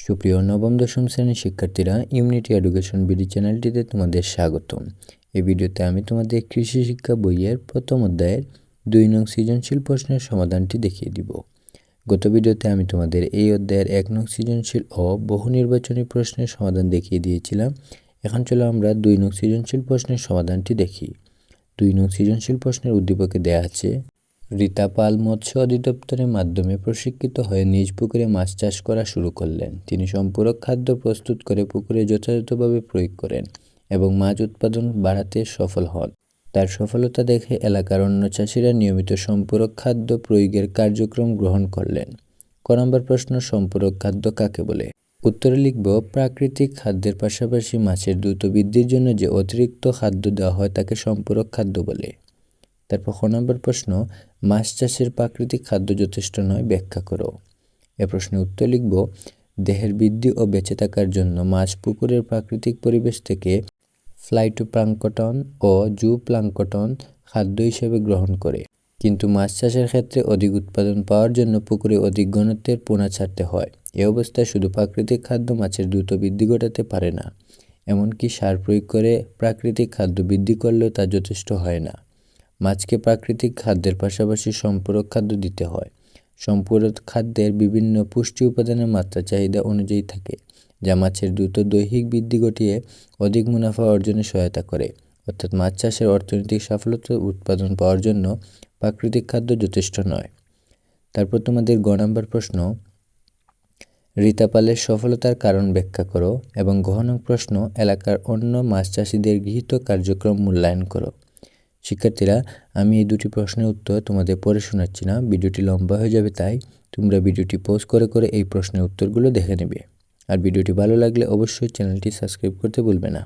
সুপ্রিয় নবম, দশম শ্রেণির শিক্ষার্থীরা ইউনিটি এডুকেশন বিডি চ্যানেলটিতে তোমাদের স্বাগতম। এই ভিডিওতে আমি তোমাদের কৃষি শিক্ষা বইয়ের প্রথম অধ্যায়ের দুই নং সৃজনশীল প্রশ্নের সমাধানটি দেখিয়ে দিব। গত ভিডিওতে আমি তোমাদের এই অধ্যায়ের এক নং সৃজনশীল ও বহু নির্বাচনী প্রশ্নের সমাধান দেখিয়ে দিয়েছিলাম। এখন চলো আমরা দুই নং সৃজনশীল প্রশ্নের সমাধানটি দেখি। দুই নং সৃজনশীল প্রশ্নের উদ্দীপকে দেয়া আছে রীতা পাল মৎস্য অধিদপ্তরের মাধ্যমে প্রশিক্ষিত হয়ে নিজ পুকুরে মাছ চাষ করা শুরু করলেন। তিনি সম্পূরক খাদ্য প্রস্তুত করে পুকুরে যথাযথভাবে প্রয়োগ করেন এবং মাছ উৎপাদন বাড়াতে সফল হন। তার সফলতা দেখে এলাকার অন্য চাষিরা নিয়মিত সম্পূরক খাদ্য প্রয়োগের কার্যক্রম গ্রহণ করলেন। ক নম্বর প্রশ্ন, সম্পূরক খাদ্য কাকে বলে? উত্তরে লিখব, প্রাকৃতিক খাদ্যের পাশাপাশি মাছের দ্রুত বৃদ্ধির জন্য যে অতিরিক্ত খাদ্য দেওয়া হয় তাকে সম্পূরক খাদ্য বলে। তারপর খ নম্বর প্রশ্ন, মাছ চাষের প্রাকৃতিক খাদ্য যথেষ্ট নয়, ব্যাখ্যা করো। এ প্রশ্নের উত্তর লিখব, দেহের বৃদ্ধি ও বেঁচে থাকার জন্য মাছ পুকুরের প্রাকৃতিক পরিবেশ থেকে ফ্লাইটোপ্লাঙ্কটন ও জু প্লাঙ্কটন খাদ্য হিসেবে গ্রহণ করে। কিন্তু মাছ চাষের ক্ষেত্রে অধিক উৎপাদন পাওয়ার জন্য পুকুরে অধিক ঘনত্বের পোনা ছাড়তে হয়। এ অবস্থায় শুধু প্রাকৃতিক খাদ্য মাছের দ্রুত বৃদ্ধি ঘটাতে পারে না। এমনকি সার প্রয়োগ করে প্রাকৃতিক খাদ্য বৃদ্ধি করলেও তা যথেষ্ট হয় না। মাছকে প্রাকৃতিক খাদ্যের পাশাপাশি সম্পূরক খাদ্য দিতে হয়। সম্পূরক খাদ্যের বিভিন্ন পুষ্টি উপাদানের মাত্রা চাহিদা অনুযায়ী থাকে, যা মাছের দ্রুত দৈহিক বৃদ্ধি ঘটিয়ে অধিক মুনাফা অর্জনে সহায়তা করে। অর্থাৎ মাছ চাষের অর্থনৈতিক সাফল্যতা উৎপাদন পাওয়ার জন্য প্রাকৃতিক খাদ্য যথেষ্ট নয়। তারপর তোমাদের গ নম্বর প্রশ্ন রীতাপালের সফলতার কারণ ব্যাখ্যা করো এবং গহন প্রশ্ন, এলাকার অন্য মাছ চাষিদের গৃহীত কার্যক্রম মূল্যায়ন করো। শিক্ষার্থীরা, আমি এই দুটি প্রশ্নের উত্তর তোমাদের পরে শোনাচ্ছি না, ভিডিওটি লম্বা হয়ে যাবে তাই তোমরা ভিডিওটি পোস্ট করে করে এই প্রশ্নের উত্তরগুলো দেখে নেবে। আর ভিডিওটি ভালো লাগলে অবশ্যই চ্যানেলটি সাবস্ক্রাইব করতে ভুলবে না।